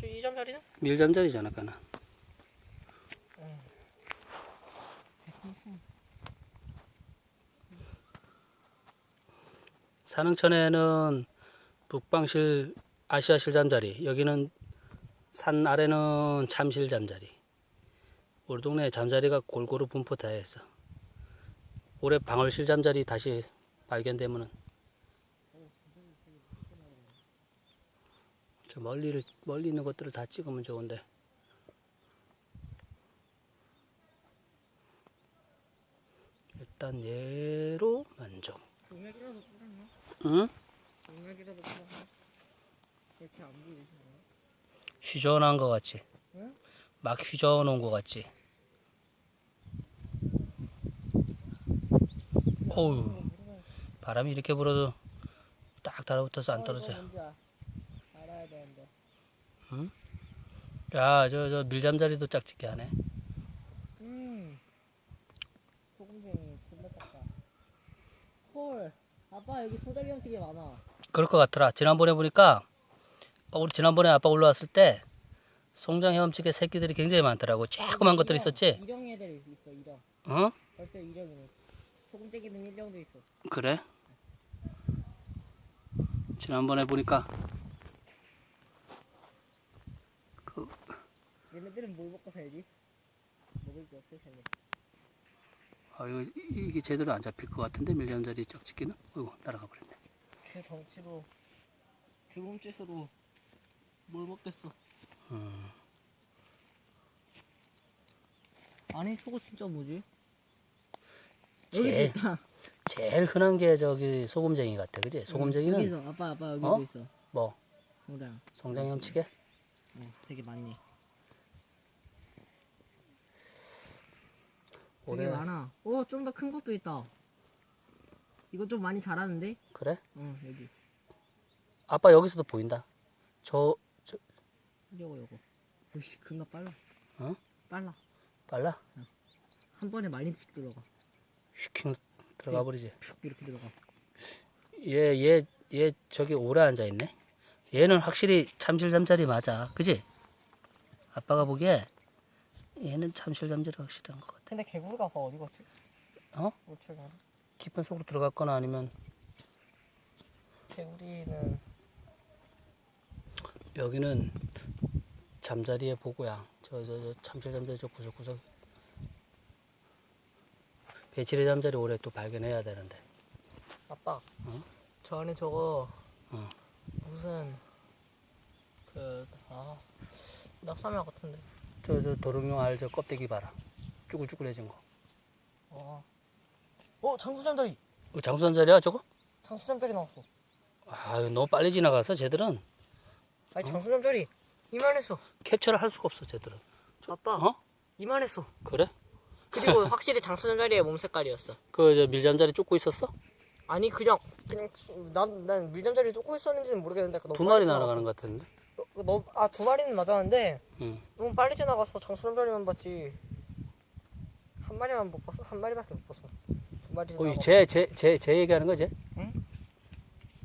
저 2점짜리는? 밀잠자리잖아, 그나. 산흥천에는 북방실 아시아실 잠자리, 여기는 산 아래는 참실 잠자리. 우리 동네 잠자리가 골고루 분포되어 있어. 올해 방울실 잠자리 다시 발견되면은 저 멀리를 멀리 있는 것들을 다 찍으면 좋은데. 일단 얘로 만족. 동맥이라도 뿌렸나? 응? 동맥이라도 뿌렸나? 이렇게 안 보이지? 휴전한 것 같지? 응? 막 휴전 온것 같지? 어우, 바람이 이렇게 불어도 딱 달라붙어서 안 떨어져. 뭔지 아- 알아야 되는데. 야, 저, 저 밀잠자리도 짝짓기 하네. 음. 소금쟁이 존나 작다. 헐. 아빠 여기 소다리 형식이 많아. 그럴 것 같더라. 지난번에 보니까, 어, 우리 지난번에 아빠 올라왔을 때, 송장 헤엄치게 새끼들이 굉장히 많더라고. 조그만 것들 있었지? 일형 애들 있어 일형. 어? 벌써 일형이네. 소금쟁이는 일형도 있어. 그래? 지난번에 보니까, 얘네들은 뭘 먹고 살지? 먹을 게 없을 텐데. 아, 이거, 이- 이게 제대로 안 잡힐 것 같은데, 밀잠자리 짝짓기는? 어이구, 날아가 버렸네. 그 덩치로 그 몸짓으로 뭘 먹겠어? 음. 아니 저거 진짜 뭐지? 제- 여기도 있다. 제일 흔한 게 저기 소금쟁이 같아, 그지? 소금쟁이는 여기서 아빠 아빠 여기도 어? 있어. 뭐, 송장. 송장 헤엄치게? 어, 되게 많네. 되게 많아. 오, 좀 더 큰 것도 있다. 이거 좀 많이 자라는데? 그래? 어, 여기. 아빠 여기서도 보인다. 저, 저, 이거 이거. 으씨, 금방 빨라. 어? 빨라. 빨라? 한 번에 말린씩 들어가. 휘킹 들어가 버리지. 푹 이렇게 들어가. 얘, 얘, 얘 저기 오래 앉아 있네. 얘는 확실히 참실 잠자리 맞아. 그지? 아빠가 보기에 얘는 잠자리 확실한 것 같아. 근데 개구리 가서 어디 갔지? 어? 우측 가나? 깊은 속으로 들어갔거나 아니면 개구리는 여기는 잠자리의 보고야. 저, 저, 저 참실 잠자리 저 구석구석. 배칠의 잠자리 올해 또 발견해야 되는데. 아빠. 어? 저 안에 저거 어. 무슨 그 아, 낙사면 같은데. 저, 저 도롱뇽 알 저 껍데기 봐라. 쭈글쭈글해진 거. 어. 어, 장수잠자리. 이거 장수 잠자리야 저거? 장수잠자리 나왔어. 아, 너무 빨리 지나가서 쟤들은 아니 장수잠자리 이만했어. 캡처를 할 수가 없어 쟤들은. 아빠. 어? 이만했어. 그래? 그리고 확실히 장수잠자리의 몸 색깔이었어. 그 저 밀잠자리 쫓고 있었어? 아니 그냥 그냥 난난 밀잠자리 쫓고 있었는지는 모르겠는데 두 마리 날아가는 것 같은데. 너아두 마리는 맞았는데 응. 너무 빨리 지나가서 장수잠자리만 봤지. 한 마리만 못 봤어. 한 마리밖에 못 봤어. 두 마리 거기 지나가. 쟤쟤쟤 쟤 얘기하는 거지? 응?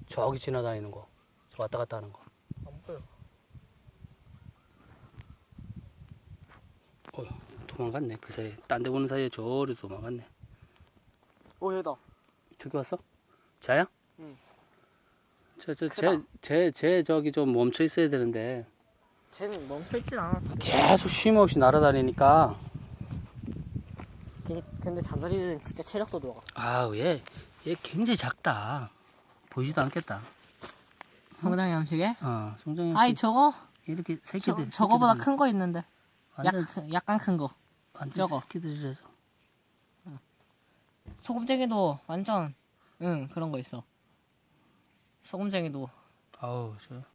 저기 지나다니는 거. 저 왔다 갔다 하는 거. 안 보여. 어, 도망갔네 그 사이 에. 딴 데 보는 사이에 저리 도망갔네. 오 얘다. 저기 왔어? 자야? 응. 저저쟤쟤쟤 저기 좀 멈춰 있어야 되는데 쟤는 멈춰 있진 않았어. 계속 쉼 없이 날아다니니까 그- 근데 잠자리는 진짜 체력도 들어가. 아우 얘, 얘 굉장히 작다. 보이지도 않겠다. 성장 양식에? 어, 송정이 아이 저거 이렇게 저, 새끼들 저 거보다 새끼들이네. 큰거 있는데. 약, 완전 약간 큰 거. 완전 저거. 새끼들이라서 소금쟁이도 완전 응 그런 거 있어. 소금쟁이도. 아우 저